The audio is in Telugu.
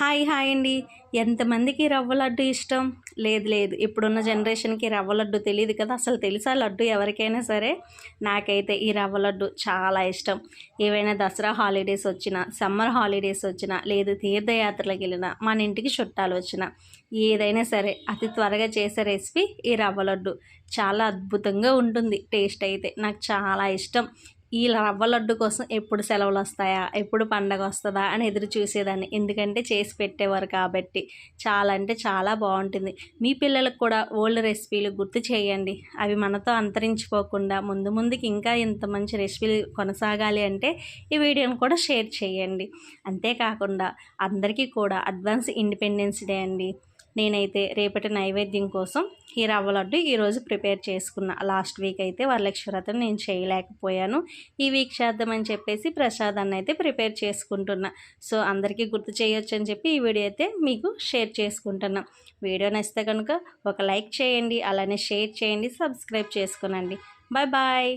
హాయ్ హాయ్ అండి. ఎంతమందికి రవ్వ లడ్డు ఇష్టం? లేదు లేదు. ఇప్పుడున్న జనరేషన్కి రవ్వ లడ్డు తెలియదు కదా. అసలు తెలుసా లడ్డు ఎవరికైనా సరే? నాకైతే ఈ రవ్వ లడ్డు చాలా ఇష్టం. ఏవైనా దసరా హాలిడేస్ వచ్చినా సమ్మర్ హాలిడేస్ వచ్చినా లేదు తీర్థయాత్రలకు వెళ్ళినా మన ఇంటికి చుట్టాలు వచ్చినా ఏదైనా సరే అతి త్వరగా చేసే రెసిపీ ఈ రవ్వ లడ్డు. చాలా అద్భుతంగా ఉంటుంది. టేస్ట్ అయితే నాకు చాలా ఇష్టం. ఈ రవ్వ లడ్డు కోసం ఎప్పుడు సెలవులు వస్తాయా ఎప్పుడు పండగ వస్తుందా అని ఎదురు చూసేదాన్ని. ఎందుకంటే చేసి పెట్టేవారు కాబట్టి. చాలా అంటే చాలా బాగుంటుంది మీ పిల్లలకు కూడా ఓల్డ్ రెసిపీలు గుర్తు చేయండి. అవి మనతో అంతరించిపోకుండా ముందు ముందుకి ఇంకా ఇంత మంచి రెసిపీలు కొనసాగాలి అంటే ఈ వీడియోని కూడా షేర్ చేయండి. అంతేకాకుండా అందరికీ కూడా అడ్వాన్స్ ఇండిపెండెన్స్ డే అండి. నేనైతే రేపటి నైవేద్యం కోసం ఈ రవ్వ లడ్డు ఈరోజు ప్రిపేర్ చేసుకున్న. లాస్ట్ వీక్ అయితే వరలక్ష్మి వ్రతం నేను చేయలేకపోయాను. ఈ వీక్ చేద్దామని చెప్పేసి ప్రసాదాన్ని అయితే ప్రిపేర్ చేసుకుంటున్నా. సో అందరికీ గుర్తు చేయొచ్చు అని చెప్పి ఈ వీడియో అయితే మీకు షేర్ చేసుకుంటున్నా. వీడియో నచ్చితే కనుక ఒక లైక్ చేయండి అలానే షేర్ చేయండి సబ్స్క్రైబ్ చేసుకునండి. Bye bye!